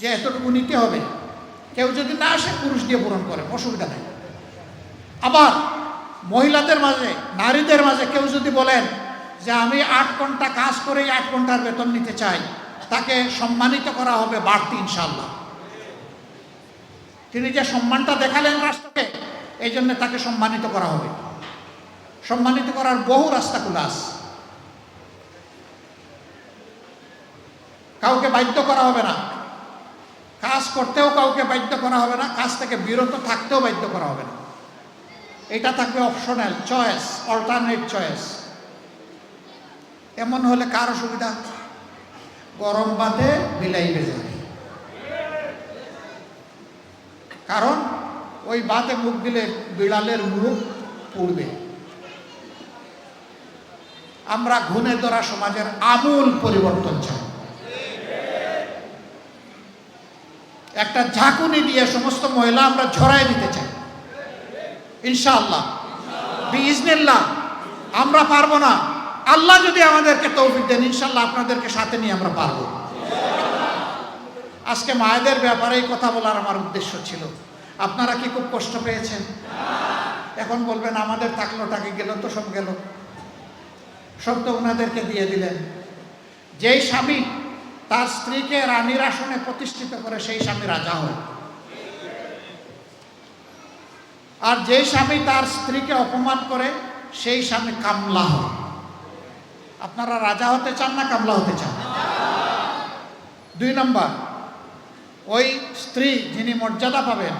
যে এতটুকু নিতে হবে। কেউ যদি না আসে, পুরুষ দিয়ে পূরণ করে, অসুবিধা নেই। আবার মহিলাদের মাঝে, নারীদের মাঝে কেউ যদি বলেন যে আমি আট ঘণ্টা কাজ করেই আট ঘণ্টার বেতন নিতে চাই, তাকে সম্মানিত করা হবে বাড়তি ইনশাল্লাহ তিনি যে সম্মানটা দেখালেন রাষ্ট্রকে, এই জন্য তাকে সম্মানিত করা হবে। সম্মানিত করার বহু রাস্তা খোলা কাউকে বাধ্য করা হবে না। কাজ করতেও কাউকে বাধ্য করা হবে না, কাজ থেকে বিরত থাকতেও বাধ্য করা হবে না। এটা থাকবে অপশনাল চয়েস অল্টারনেট চয়েস এমন হলে কার অসুবিধা? গরম বাদে বিলাই বেজে কারণ ওই বাতে মুখ দিলে বিড়ালের মুখ পুড়বে। আমরা ঘুণে ধরা সমাজের আমূল পরিবর্তন চাই। একটা ঝাঁকুনি দিয়ে সমস্ত মহিলা আমরা ঝরাই দিতে চাই। ইনশাআল্লাহ। বিজনিল্লাহ আমরা পারব না। আল্লাহ যদি আমাদেরকে তৌফিক দেন ইনশাল্লাহ আপনাদেরকে সাথে নিয়ে আমরা পারব। আজকে মায়েদের ব্যাপারেই কথা বলার আমার উদ্দেশ্য ছিল। আপনারা কি খুব কষ্ট পেয়েছেন? এখন বলবেন, আমাদের টাকে গেল, তো সব গেল। সব তো ওনাদেরকে দিয়ে দিলেন। যেই স্বামী তার স্ত্রীকে রানীর আসনে প্রতিষ্ঠিত করে সেই স্বামী রাজা হয় আর যেই স্বামী তার স্ত্রীকে অপমান করে, সেই স্বামী কামলা হয় আপনারা রাজা হতে চান না কামলা হতে চান? দুই নম্বর, ওই স্ত্রী যিনি মর্যাদা পাবেন,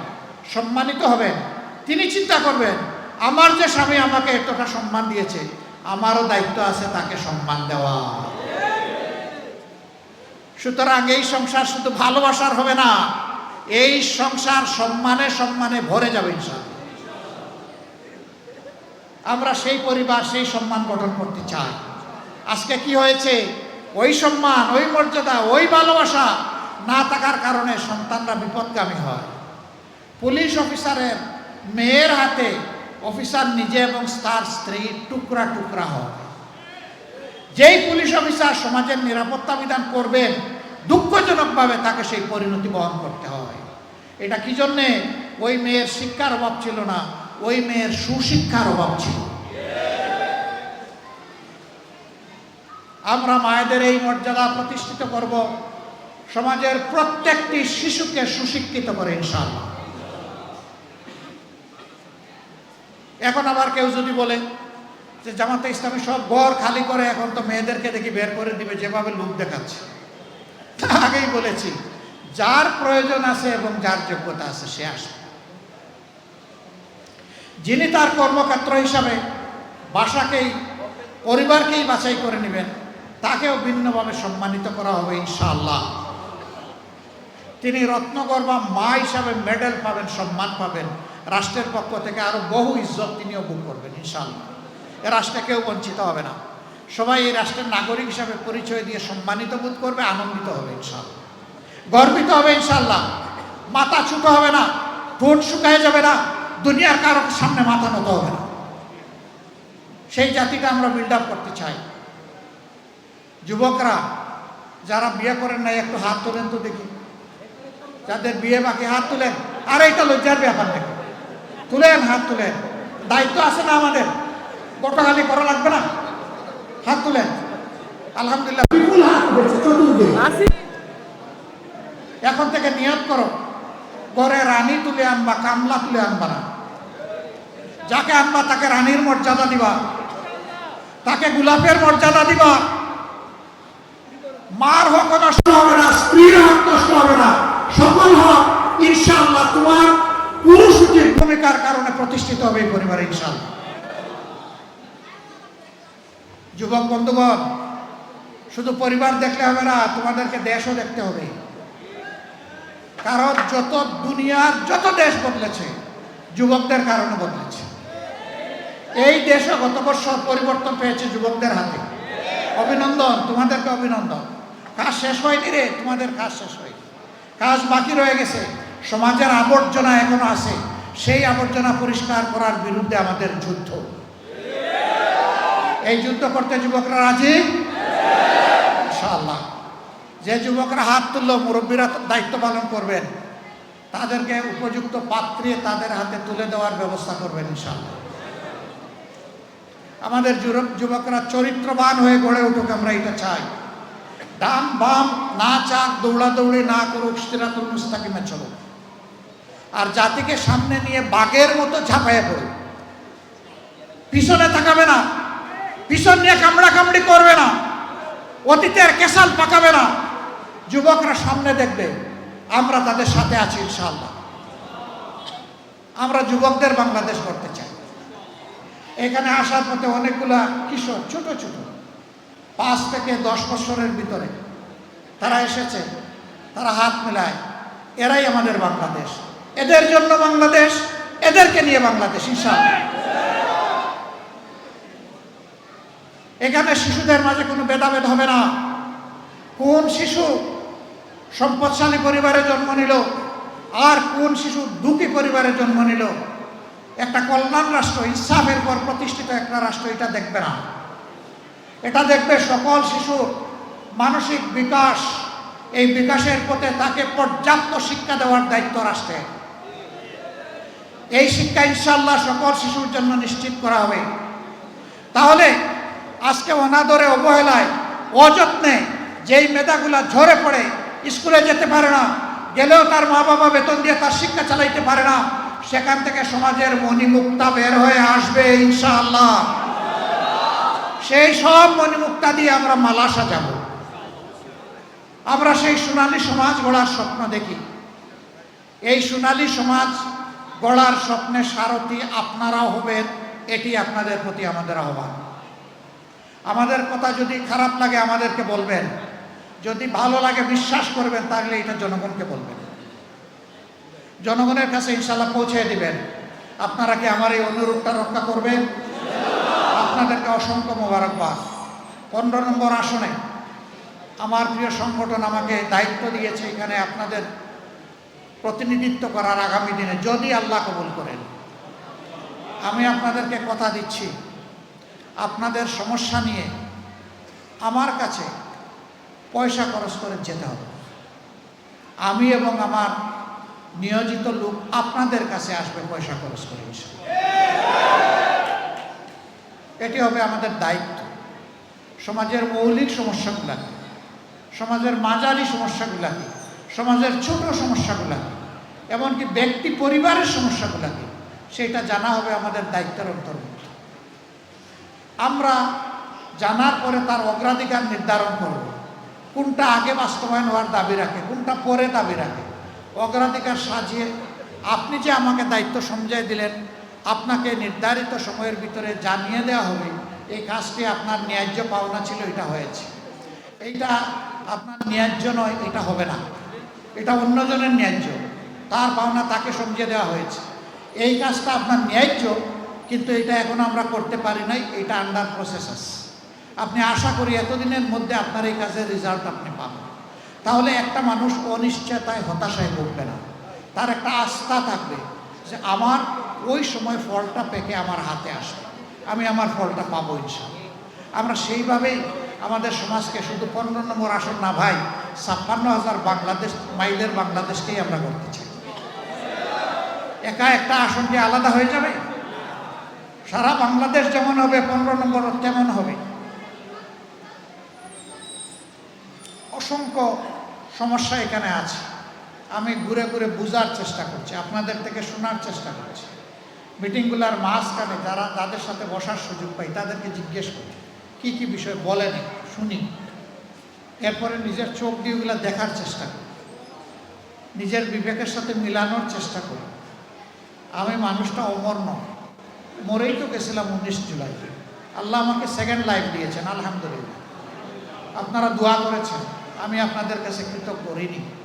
সম্মানিত হবেন, তিনি চিন্তা করবেন, আমার যে স্বামী আমাকে এতটা সম্মান দিয়েছে, আমারও দায়িত্ব আছে তাকে সম্মান দেওয়া সুতরাং এই সংসার শুধু ভালোবাসার হবে না, এই সংসার সম্মানে সম্মানে ভরে যাবে ইনশাল আমরা সেই পরিবার, সেই সম্মান গঠন করতে চাই। আজকে কি হয়েছে? ওই সম্মান, ওই মর্যাদা, ওই ভালোবাসা না থাকার কারণে সন্তানরা বিপদগামী হয়। পুলিশ অফিসারের মেয়ের হাতে অফিসার নিজে এবং তার স্ত্রী টুকরা টুকরা হয়। যেই পুলিশ অফিসার সমাজের নিরাপত্তা বিধান করবেন, দুঃখজনকভাবে তাকে সেই পরিণতি বহন করতে হয়। এটা কি জন্যে? ওই মেয়ের শিক্ষার অভাব ছিল না, ওই মেয়ের সুশিক্ষার অভাব ছিল। আমরা মায়েদের এই মর্যাদা প্রতিষ্ঠিত করব, সমাজের প্রত্যেকটি শিশুকে সুশিক্ষিত করে ইনশাআল্লাহ। এখন আবার কেউ যদি বলে যে জামাতে ইসলামী সব ঘর খালি করে এখন তো মেয়েদেরকে দেখি বের করে দিবে, যেভাবে লোক দেখাচ্ছে। আগেই বলেছি, যার প্রয়োজন আছে এবং যার যোগ্যতা আছে, সে আসে যিনি তার কর্মক্ষেত্র হিসাবে বাসাকেই, পরিবারকেই বাছাই করে নেবেন, তাকেও ভিন্নভাবে সম্মানিত করা হবে, ইনশাআল্লাহ। তিনি রত্নগর বা মা হিসাবে মেডেল পাবেন, সম্মান পাবেন, রাষ্ট্রের পক্ষ থেকে আরও বহু ইজ্জত তিনিও বুক করবেন, ইনশাআল্লাহ। রাষ্ট্রে কেউ বঞ্চিত হবে না। সবাই এই রাষ্ট্রের নাগরিক হিসাবে পরিচয় দিয়ে সম্মানিত বোধ করবে, আনন্দিত হবে ইনশাআল্লাহ। গর্বিত হবে ইনশাল্লাহ মাথা ছুটো হবে না, ঠোঁট শুকায় যাবে না, দুনিয়ার কারোর সামনে মাথা নত হবে না। সেই জাতিটা আমরা বিল্ড আপ করতে চাই। যুবকরা, যারা বিয়ে করেন নাই, একটু হাত তোলেন তো দেখি। যাদের বিয়ে বাকি, হাত তুলেন। আর, এটা লজ্জার ব্যাপার দেখি তুলেন, হাত তুলেন। দায়িত্ব আছে না আমাদের? গোটাখালি করা লাগবে না। হাত তুলেন। আলহামদুলিল্লাহ। এখন থেকে নিয়ত করো, ঘরে রানী তুলে আনবা, কামলা তুলে আনবা না। যাকে আনবা, তাকে রানীর মর্যাদা দিবা। তাকে গোলাপের মর্যাদা দিবা। মার হক নষ্ট হবে না, স্ত্রীর হক নষ্ট হবে না। সকল হক ইনশাআল্লাহ তোমার পুরুষ ভূমিকার কারণে প্রতিষ্ঠিত হবে এই পরিবার ইনশাআল্লাহ। যুবক বন্ধুগণ, শুধু পরিবার দেখলে হবে না, তোমাদেরকে দেশও দেখতে হবে। কারণ যত দুনিয়ার যত দেশ বদলেছে, যুবকদের কারণে বদলেছে। এই দেশও গত বছর পরিবর্তন পেয়েছে যুবকদের হাতে। অভিনন্দন, তোমাদেরকে অভিনন্দন। কাজ শেষ হয়নি রে, তোমাদের কাজ শেষ হয়নি। কাজ বাকি রয়ে গেছে। সমাজের আবর্জনা এখনও আছে। সেই আবর্জনা পরিষ্কার করার বিরুদ্ধে আমাদের যুদ্ধ। এই যুদ্ধ করতে যুবকরা রাজি? ইনশাআল্লাহ। যে যুবকরা হাত তুললো, মুরব্বীরা দায়িত্ব পালন করবেন। তাদেরকে উপযুক্ত পাত্রে তাদের হাতে তুলে দেওয়ার ব্যবস্থা করবেন, ইনশাআল্লাহ। আমাদের যুবক- যুবকরা চরিত্রবান হয়ে গড়ে উঠুক, আমরা এটা চাই। ডান বাম না চাক, দৌড়াদৌড়ি না করুক, সিরাতুল মুস্তাকিমে চলুক। আর জাতিকে সামনে নিয়ে বাঘের মতো ঝাঁপাইয়ে পড়ুক। পিছনে তাকাবে না। পিছন নিয়ে কামড়া কামড়ি করবে না। অতীতের কেসাল পাকাবে না। যুবকরা সামনে দেখবে, আমরা তাদের সাথে আছি ইনশাআল্লাহ। আমরা যুবকদের বাংলাদেশ করতে চাই। এখানে আসার পথে অনেকগুলা কিশোর, ছোট ছোট, পাঁচ থেকে দশ বছরের ভিতরে তারা এসেছে, তারা হাত মেলায়। এরাই আমাদের বাংলাদেশ। এদের জন্য বাংলাদেশ, এদেরকে নিয়ে বাংলাদেশ, ইনশাআল্লাহ। এখানে শিশুদের মাঝে কোনো ভেদাভেদ হবে না। কোন শিশু সম্পদশালী পরিবারে জন্ম নিল আর কোন শিশু দুঃখী পরিবারে জন্ম নিল? একটা কল্যাণ রাষ্ট্র, ইনসাফের পর প্রতিষ্ঠিত একটা রাষ্ট্র, এটা দেখবে না। এটা দেখবে সকল শিশুর মানসিক বিকাশ, এই বিকাশের পথে তাকে পর্যাপ্ত শিক্ষা দেওয়ার দায়িত্ব রাষ্ট্রের এই শিক্ষা ইনশাল্লাহ সকল শিশুর জন্য নিশ্চিত করা হবে। তাহলে আজকে অনাদরে অবহেলায়, অযত্নে যেই মেধাগুলা ঝরে পড়ে, স্কুলে যেতে পারে না, গেলেও তার মা বাবা বেতন দিয়ে তার শিক্ষা চালাইতে পারে না, সেখান থেকে সমাজের মণিমুক্তা বের হয়ে আসবে ইনশাআল্লাহ। সেই সব মণিমুক্তা দিয়ে আমরা মালা সাজাবো। আমরা সেই সোনালী সমাজ গড়ার স্বপ্ন দেখি। এই সোনালী সমাজ গড়ার স্বপ্নে সারথি আপনারাও হবেন, এটি আপনাদের প্রতি আমাদের আহ্বান। আমাদের কথা যদি খারাপ লাগে আমাদেরকে বলবেন। যদি ভালো লাগে বিশ্বাস করবেন, তাহলে এটা জনগণকে বলবেন। জনগণের কাছে ইনশাল্লাহ পৌঁছে দিবেন। আপনারা কি আমার এই অনুরোধটা রক্ষা করবেন? আপনাদেরকে অসংখ্য মোবারকবাদ। পনেরো নম্বর আসনে আমার প্রিয় সংগঠন আমাকে দায়িত্ব দিয়েছে এখানে আপনাদের প্রতিনিধিত্ব করার আগামী দিনে। যদি আল্লাহ কবুল করেন। আমি আপনাদেরকে কথা দিচ্ছি। আপনাদের সমস্যা নিয়ে আমার কাছে পয়সা খরচ করে যেতে হবে। আমি এবং আমার নিয়োজিত লোক আপনাদের কাছে আসবে পয়সা খরচ করে এটি হবে আমাদের দায়িত্ব। সমাজের মৌলিক সমস্যাগুলাকে, সমাজের মাঝারি সমস্যাগুলাকে, সমাজের ছোট সমস্যাগুলাকে, এমনকি ব্যক্তি পরিবারের সমস্যাগুলাকে, সেটা জানা হবে আমাদের দায়িত্বের অন্তর্ভুক্ত আমরা জানার পরে তার অগ্রাধিকার নির্ধারণ করব। কোনটা আগে বাস্তবায়ন হওয়ার দাবি রাখে, কোনটা পরে দাবি রাখে। অগ্রাধিকার সাজিয়ে আপনি যে আমাকে দায়িত্ব সমঝাই দিলেন, আপনাকে নির্ধারিত সময়ের ভিতরে জানিয়ে দেওয়া হবে, এই কাজটি আপনার ন্যায্য পাওনা ছিল, এটা হয়েছে। এইটা আপনার ন্যায্য নয়, এটা হবে না। এটা অন্যজনের ন্যায্য, তার পাওনা তাকে সমঝিয়ে দেওয়া হয়েছে। এই কাজটা আপনার ন্যায্য কিন্তু এটা এখন আমরা করতে পারি নাই, এটা আন্ডার প্রসেস আছে আপনি আশা করি এতদিনের মধ্যে আপনার এই কাজের রেজাল্ট আপনি পাবেন। তাহলে একটা মানুষ অনিশ্চয়তায় হতাশায় ভুগবে না। তার একটা আস্থা থাকবে যে আমার ওই সময় ফলটা পেকে আমার হাতে আসবে। আমি আমার ফলটা পাবো ইনশাল্লাহ আমরা সেইভাবেই আমাদের সমাজকে শুধু পনেরো নম্বর আসন না ভাই, ছাপ্পান্ন হাজার বাংলাদেশ, মাইলের বাংলাদেশকেই আমরা করতে চাই। একা একটা আসন কি আলাদা হয়ে যাবে? সারা বাংলাদেশ যেমন হবে, পনেরো নম্বর তেমন হবে। অসংখ্য সমস্যা এখানে আছে। আমি ঘুরে ঘুরে বোঝার চেষ্টা করছি, আপনাদের থেকে শোনার চেষ্টা করছি। মিটিংগুলোর মাঝখানে যারা, যাদের সাথে বসার সুযোগ পাই, তাদেরকে জিজ্ঞেস করি কী কী বিষয় বলেন শুনি। এরপরে নিজের চোখ দিয়ে দেখার চেষ্টা করি। নিজের বিবেকের সাথে মিলানোর চেষ্টা করি। আমি মানুষটা অমর নয়। মরেই তো গেছিলাম উনিশ জুলাই। আল্লাহ আমাকে সেকেন্ড লাইফ দিয়েছেন, আলহামদুলিল্লাহ। আপনারা দোয়া করেছেন, আমি আপনাদের কাছে কৃতজ্ঞ, ঋণী।